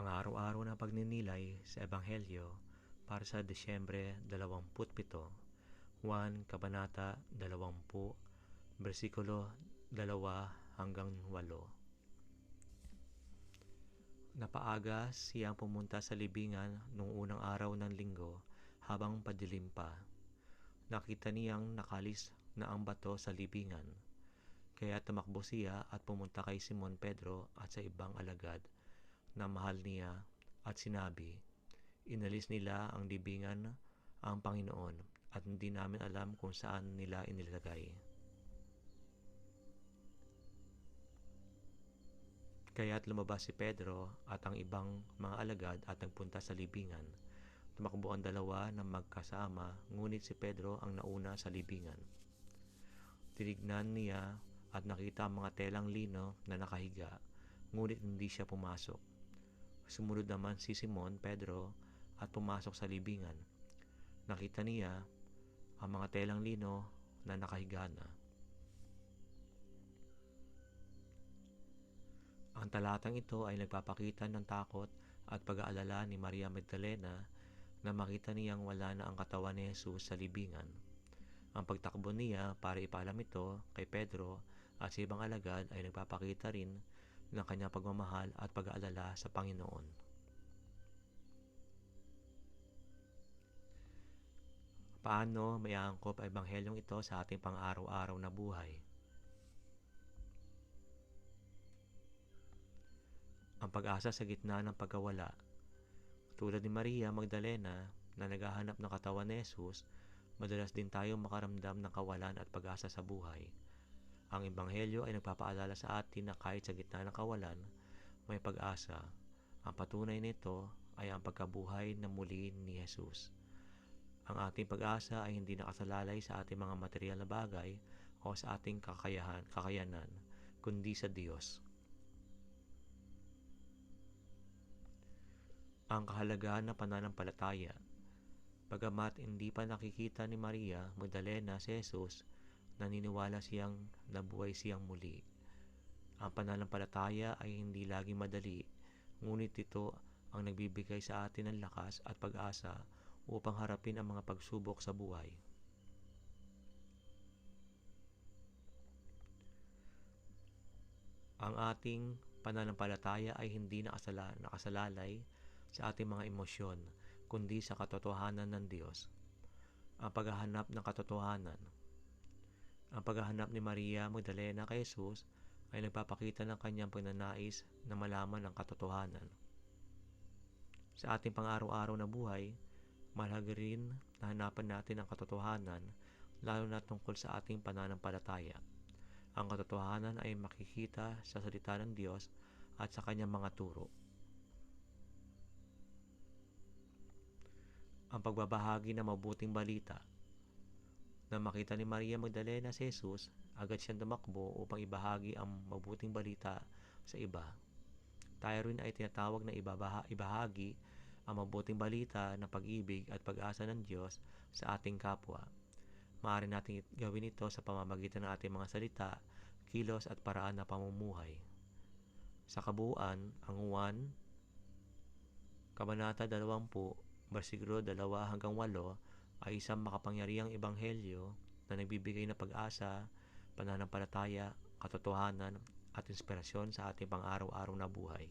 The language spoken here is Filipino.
Pang-araw-araw na pagninilay sa Ebanghelyo para sa Desyembre 27, 1 Kabanata 20, versikulo 2 hanggang 8. Napaaga siyang pumunta sa libingan nung unang araw ng linggo habang padilim pa. Nakita niyang nakalis na ang bato sa libingan. Kaya tumakbo siya at pumunta kay Simon Pedro at sa ibang alagad na mahal niya at sinabi, Inalis nila ang libingan ang Panginoon at hindi namin alam kung saan nila inilagay. Kaya't lumabas si Pedro at ang ibang mga alagad at nagpunta sa libingan. Tumakbo ang dalawa na magkasama, ngunit si Pedro ang nauna sa libingan. Tinignan niya at nakita ang mga telang lino na nakahiga, ngunit hindi siya pumasok. Sumunod naman si Simon Pedro at pumasok sa libingan. Nakita niya ang mga telang lino na nakahiga na. Ang talatang ito ay nagpapakita ng takot at pag-aalala ni Maria Magdalena na makita niyang wala na ang katawan ni Jesus sa libingan. Ang pagtakbo niya para ipaalam ito kay Pedro at sa ibang alagad ay nagpapakita rin ng kanyang pagmamahal at pag-aalala sa Panginoon. Paano may angkop ang ebanghelyong ito sa ating pang-araw-araw na buhay? Ang pag-asa sa gitna ng pagkawala. Tulad ni Maria Magdalena na naghahanap ng katawan ni Jesus, madalas din tayo makaramdam ng kawalan at pag-asa sa buhay. Ang Ebanghelyo ay nagpapaalala sa atin na kahit sa gitna ng kawalan, may pag-asa. Ang patunay nito ay ang pagkabuhay na muli ni Jesus. Ang ating pag-asa ay hindi nakasalalay sa ating mga material na bagay o sa ating kakayahan, kakayanan, kundi sa Diyos. Ang kahalagahan ng pananampalataya Pagamat hindi pa nakikita ni Maria Magdalena si Jesus, naniniwala siyang nabuhay siyang muli. Ang pananampalataya ay hindi laging madali, ngunit ito ang nagbibigay sa atin ng lakas at pag-asa upang harapin ang mga pagsubok sa buhay. Ang ating pananampalataya ay hindi nakasala, nakasalalay sa ating mga emosyon, kundi sa katotohanan ng Diyos. Ang paghahanap ng katotohanan ang paghahanap ni Maria Magdalena kay Jesus ay nagpapakita ng kanyang pagnanais na malaman ang katotohanan. Sa ating pang-araw-araw na buhay, mahalaga rin na hanapan natin ang katotohanan lalo na tungkol sa ating pananampalataya. Ang katotohanan ay makikita sa salita ng Diyos at sa kanyang mga turo. Ang pagbabahagi ng mabuting balita na makita ni Maria Magdalena si Jesus, agad siyang tumakbo upang ibahagi ang mabuting balita sa iba. Tayo rin ay tinatawag na ibahagi ang mabuting balita ng pag-ibig at pag-asa ng Diyos sa ating kapwa. Maaari natin gawin ito sa pamamagitan ng ating mga salita, kilos at paraan na pamumuhay. Sa kabuuan, ang 1, Kabanata 20, versikulo 2 hanggang 8, ay isang makapangyarihang ebanghelyo na nagbibigay ng pag-asa, pananampalataya, katotohanan at inspirasyon sa ating pang-araw-araw na buhay.